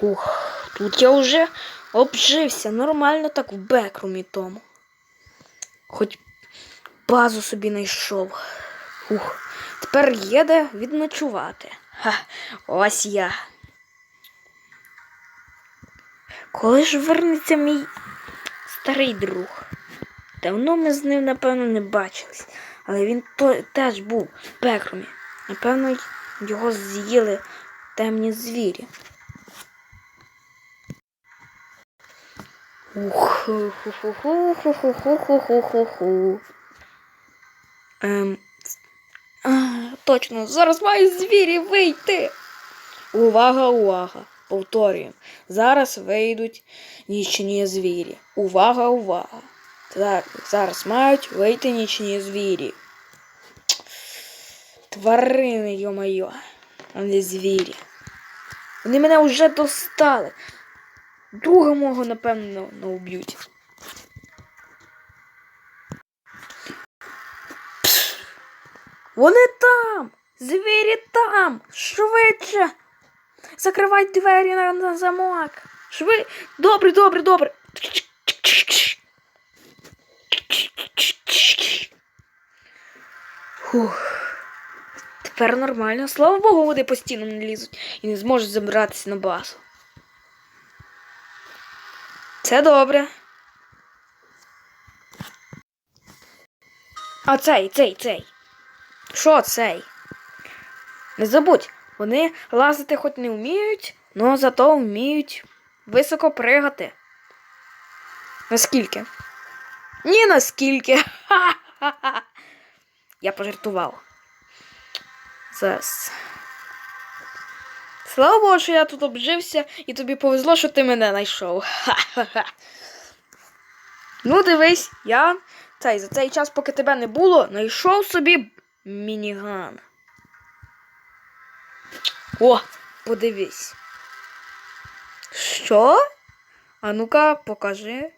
Ух, тут я вже обжився нормально так в бекрумі тому. Хоч базу собі знайшов. Ух, тепер є де відночувати. Ха, ось я. Коли ж вернеться мій старий друг? Давно ми з ним, напевно, не бачились, але він то, теж був в Бекрумі. Напевно, його з'їли темні звірі. Ух, ху-ху-ху-ху-ху-ху-ху-ху. Ем, точно, зараз мають звірі вийти. Увага, увага! Повторюємо. Зараз вийдуть нічні звірі. Увага, увага! Зараз, мають вийти нічні звірі. Тварини, йо-моє, не звірі. Вони мене вже достали. Друга мого, напевно, не уб'ють. Вони там! Звірі там! Швидше! Закривай двері на, на замок! Шви... Добре, добре, добре! Фух. Тепер нормально. Слава Богу, вони постійно не лізуть і не зможуть забиратися на базу. Це добре. А цей, цей, цей. Що цей? Не забудь, вони лазити хоч не вміють, але зато вміють високо пригати. Наскільки? Ні, наскільки. Ха-ха-ха. Я пожартував. Зараз. Слава Богу, що я тут обжився і тобі повезло, що ти мене знайшов. Ха-ха-ха. Ну, дивись, я цей, за цей час, поки тебе не було, знайшов собі мініган. О, подивись. Що? А ну-ка, покажи.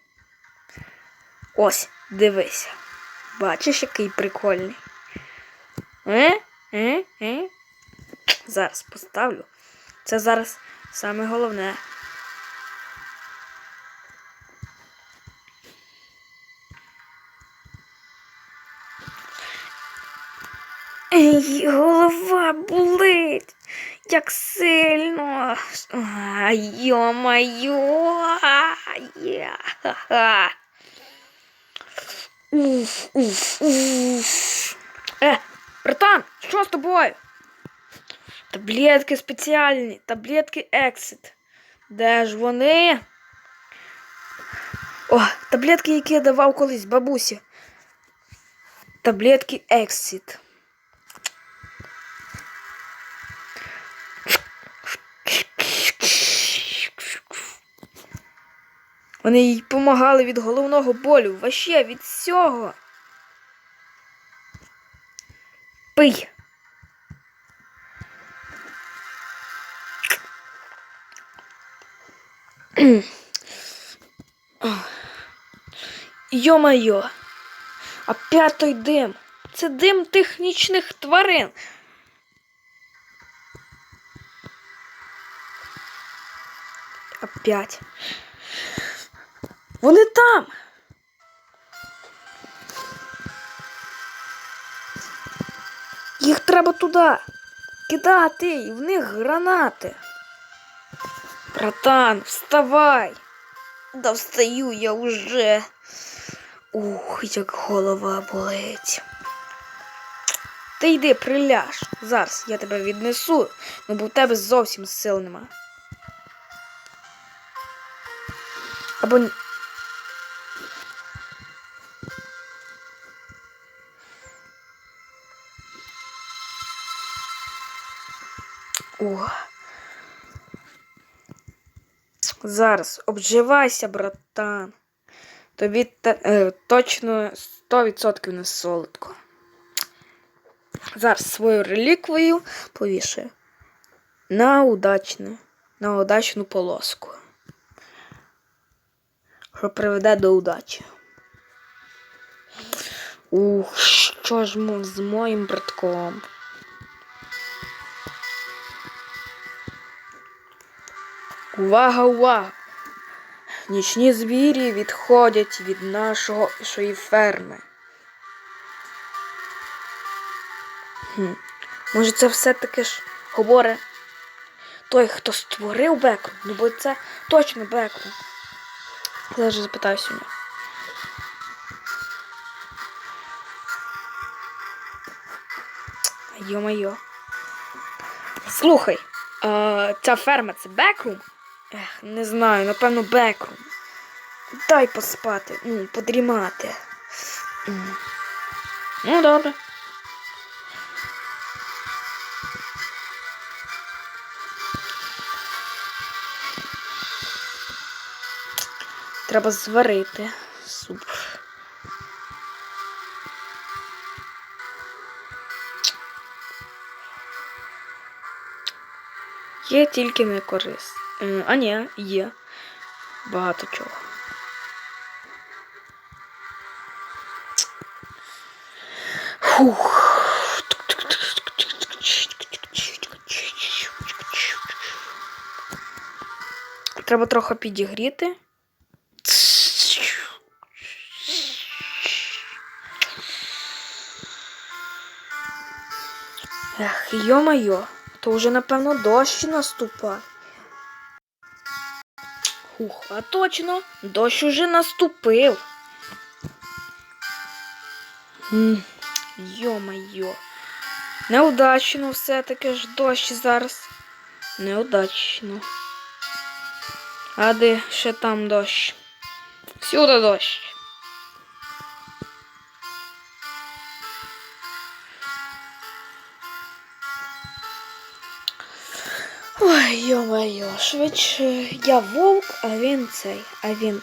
Ось, дивися. Бачиш, який прикольний. Е? Е? Е? Зараз поставлю. Це зараз саме головне. Ей, голова болить. Як сильно. Йо-майо. Уф, уф, уф. Е, братан, що з тобою? Таблетки спеціальні, таблетки Exit. Де ж вони? О, таблетки, які я давав колись бабусі. Таблетки Exit. Вони їй допомагали від головного болю, ваще від всього. Пий. Йо-майо, опять той дим. Це дим технічних тварин. Опять. Вони там. Їх треба туди. Кидати, і в них гранати. Братан, вставай. Да встаю я уже. Ух, як голова болить. Ти йди приляж. Зараз я тебе віднесу, ну бо в тебе зовсім сил нема. Або ні- О. Зараз обживайся, братан. Тобі те- е, точно 100% не солодко. Зараз свою реліквію повішаю на удачне, на удачну полоску. Що приведе до удачі. Ух, що ж мо- з моїм братком? Увага, увага! Нічні звірі відходять від нашої ферми. Хм. Може, це все-таки ж говорить той, хто створив Бекрум? Ну, бо це точно Бекрум. Зараз запитаюся у нього. Йо-майо. Слухай, а, ця ферма це Бекрум? Ех, не знаю, напевно, Бекрум. Дай поспати, ну, подрімати. Ну, добре. Треба зварити суп. Є тільки не користь. Е, А ні, є. Багато чого. Фух. Треба трохи підігріти. Ех, йо-майо, то вже, напевно, дощ наступає. Ух, а точно, дощ уже наступив. Йо-майо. Неудачно все-таки ж дощ зараз. Неудачно. А де ще там дощ? Всюди дощ. Йо-моє, швидше я вовк, а він цей, а він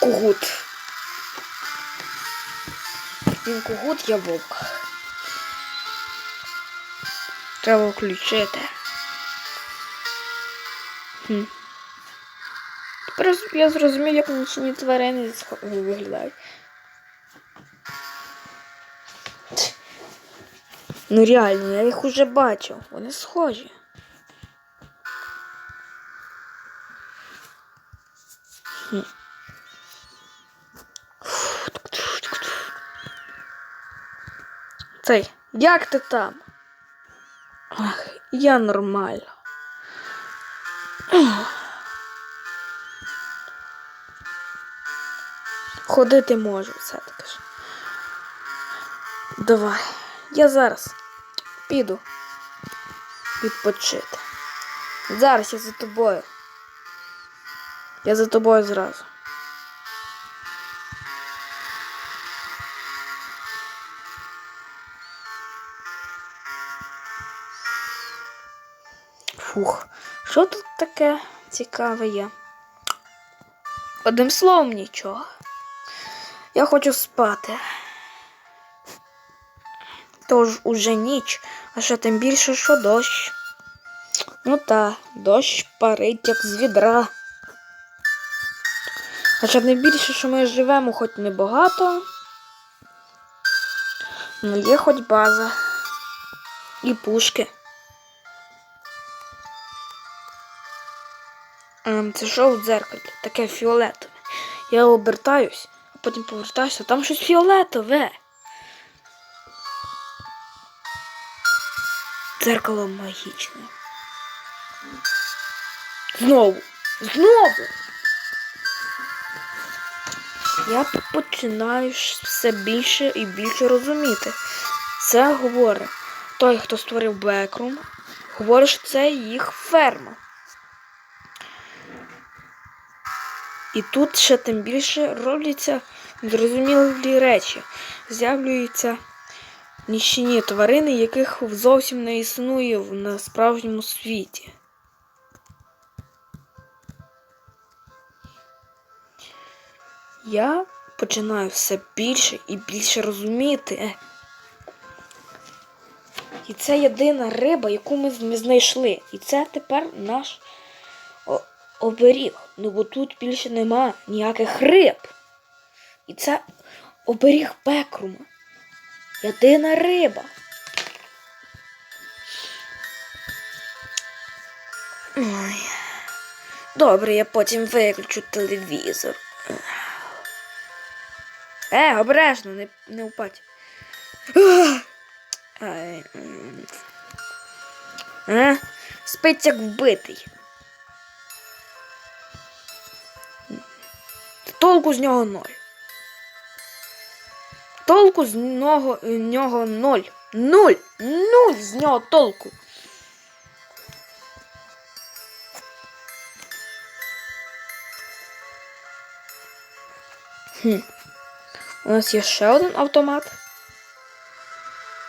кугут. Він кугут, я вовк. Треба включити. Хм. Тепер я зрозумів, як нічні тварини виглядають. Ну реально, я їх уже бачив. Вони схожі. Цей, як ти там? Ах, я нормально. Ходити можу все-таки ж. Давай. Я зараз піду відпочити. Зараз я за тобою. Я за тобою зразу. Фух, що тут таке цікаве є? Одним словом, нічого. Я хочу спати. Тож уже ніч, а ще тим більше, що дощ. Ну та, дощ парить, як з відра. А ще тим більше, що ми живемо хоч небагато. Ну є хоч база. І пушки. Ем, це що в дзеркалі? Таке фіолетове. Я обертаюсь, а потім повертаюся, а там щось фіолетове. Дзеркало магічне. Знову. Знову. Я починаю все більше і більше розуміти. Це говорить той, хто створив Бекрум, говорить, що це їх ферма. І тут ще тим більше робляться зрозумілі речі. З'явлюються нічні тварини, яких зовсім не існує в- справжньому світі. Я починаю все більше і більше розуміти. І це єдина риба, яку ми знайшли. І це тепер наш оберіг. Ну бо тут більше нема ніяких риб. І це оберіг Бекрума. Єдина риба. Ой. Добре, я потім виключу телевізор. Е, обережно, не, не! Ай, м. Е, спить як вбитий. Толку з нього ноль. Толку з нього, нього ноль. Нуль! Нуль з нього толку. Хм. У нас є ще один автомат.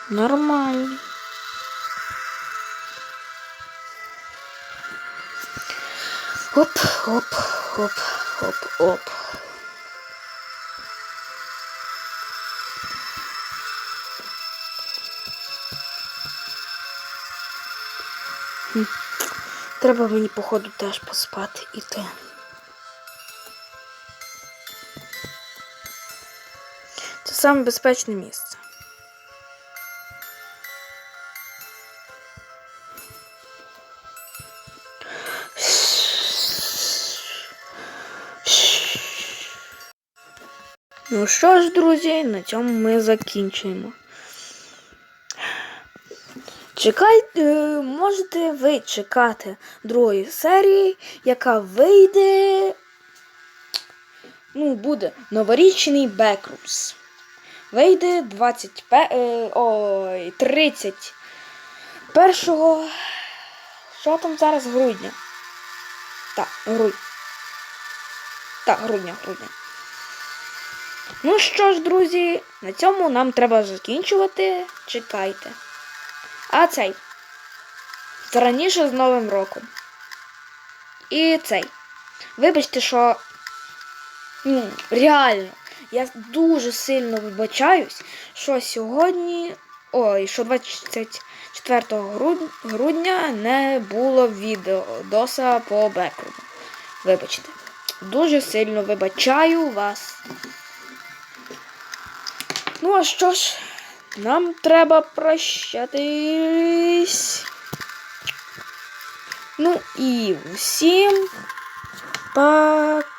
Нормальний. Оп, оп, оп, оп, оп. Треба мені, походу, теж поспати іти. Це саме безпечне місце. Ну що ж, друзі, на цьому ми закінчуємо. Чекайте, можете ви чекати другої серії, яка вийде. Ну, буде новорічний Backrooms. Вийде 25, е, ой, 31 що там зараз грудня? Так, грудня. Так, грудня, грудня. Ну що ж, друзі, на цьому нам треба закінчувати. Чекайте. А цей. Раніше з Новим роком. І цей. Вибачте, що. Ну, реально. Я дуже сильно вибачаюсь, що сьогодні. Ой, що 24 грудня не було відео доса по бекруму. Вибачте. Дуже сильно вибачаю вас. Ну, а що ж, нам треба прощатись. Ну і всім пока.